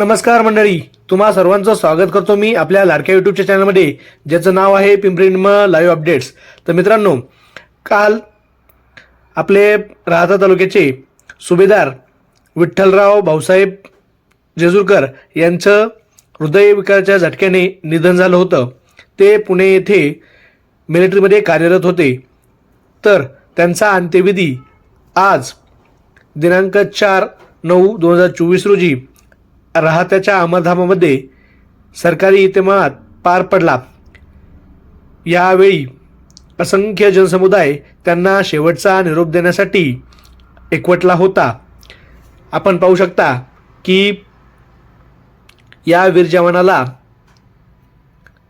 नमस्कार मंडळी तुम्हा सर्वांचं स्वागत करतो मी आपल्या लाडक्या युट्यूबच्या चॅनलमध्ये ज्याचं नाव आहे पिंपरी म लाईव्ह अपडेट्स तर मित्रांनो काल आपले राहता तालुक्याचे सुभेदार विठ्ठलराव भाऊसाहेब जेजूरकर यांचं हृदयविकाराच्या झटक्याने निधन झालं होतं. ते पुणे येथे मिलिटरीमध्ये कार्यरत होते. तर त्यांचा अंत्यविधी आज दिनांक चार नऊ दोन हजार चोवीस रोजी राहत्याच्या आमाधामामध्ये सरकारी इतमामात पार पडला. यावेळी असंख्य जनसमुदाय त्यांना शेवटचा निरोप देण्यासाठी एकवटला होता. आपण पाहू शकता की या वीर जवानाला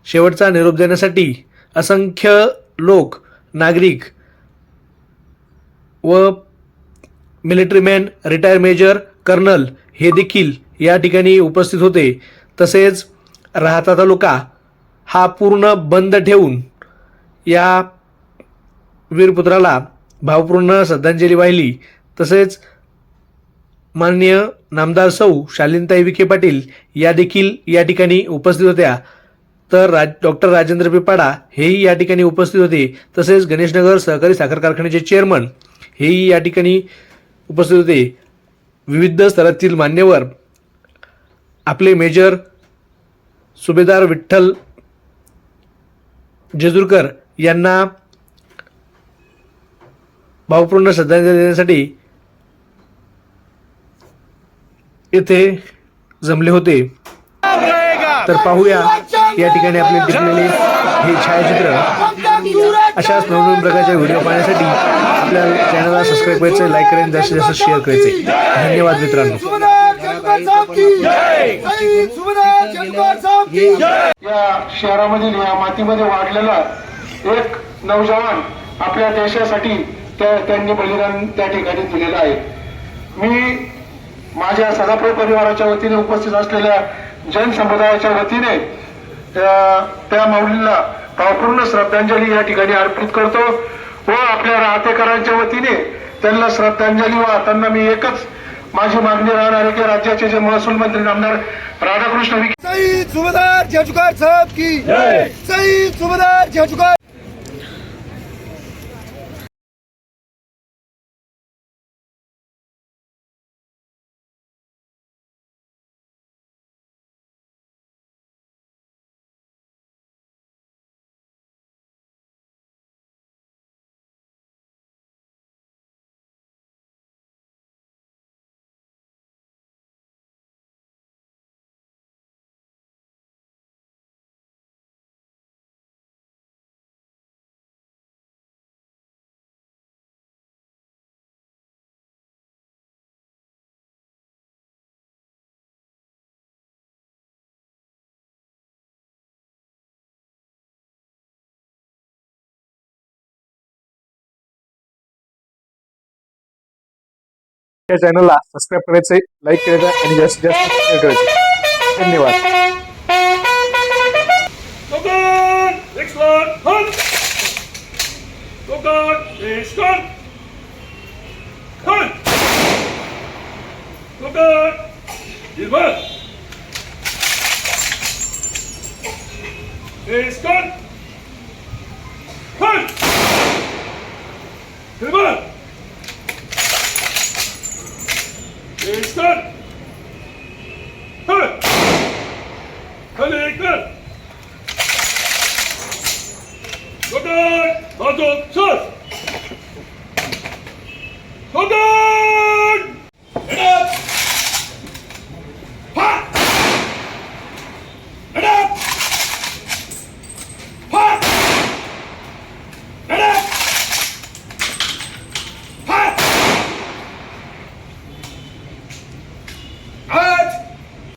शेवटचा निरोप देण्यासाठी असंख्य लोक नागरिक व मिलिटरीमॅन रिटायर मेजर कर्नल हे देखील या ठिकाणी उपस्थित होते. तसेच राहता तालुका हा पूर्ण बंद ठेवून या वीरपुत्राला भावपूर्ण श्रद्धांजली वाहिली. तसेच माननीय नामदार सौ शालिनताई विखे पाटील या देखील या ठिकाणी उपस्थित होत्या. तर राज डॉक्टर राजेंद्र पिपाडा हेही या ठिकाणी उपस्थित होते. तसेच गणेशनगर सहकारी साखर कारखान्याचे चेअरमन हेही या ठिकाणी उपस्थित होते. विविध स्तरातील मान्यवर आपले मेजर सुभेदार विठ्ठल जेजुरकर यांना भावपूर्ण श्रद्धांजली देण्यासाठी येथे जमले होते. तर पाहूया या ठिकाणी आपले टिपलेले हे छायाचित्र. अशाच नवनवीन प्रकारच्या व्हिडिओ पाहण्यासाठी आपल्या चॅनलला सबस्क्राईब करायचं लाईक करायचं जास्तीत जास्त शेअर करायचे. धन्यवाद मित्रांनो. या शहरामधील या मातीमध्ये वाढलेला एक नौजवान आपल्या देशासाठी त्यांनी बलिदान त्या ठिकाणी दिलेलं आहे. मी माझ्या सदाप्रभ परिवाराच्या वतीने उपस्थित असलेल्या जैन समुदायाच्या वतीने त्या त्या माऊलींना भावपूर्ण श्रद्धांजली या ठिकाणी अर्पित करतो व आपल्या राहतेकरांच्या वतीने त्यांना श्रद्धांजली वाहताना मी एकच माझी मागणी राहणार आहे की राज्याचे जे महसूल मंत्री नामदार राधाकृष्ण विखे शहीद सुभेदार जयजुकार साहेब की शहीद सुभेदार जयजुकार या चॅनलला सबस्क्राईब करायचं लाईक करायचं आणि जास्तीत जास्त शेअर करायचं. धन्यवाद. It's good. スタ。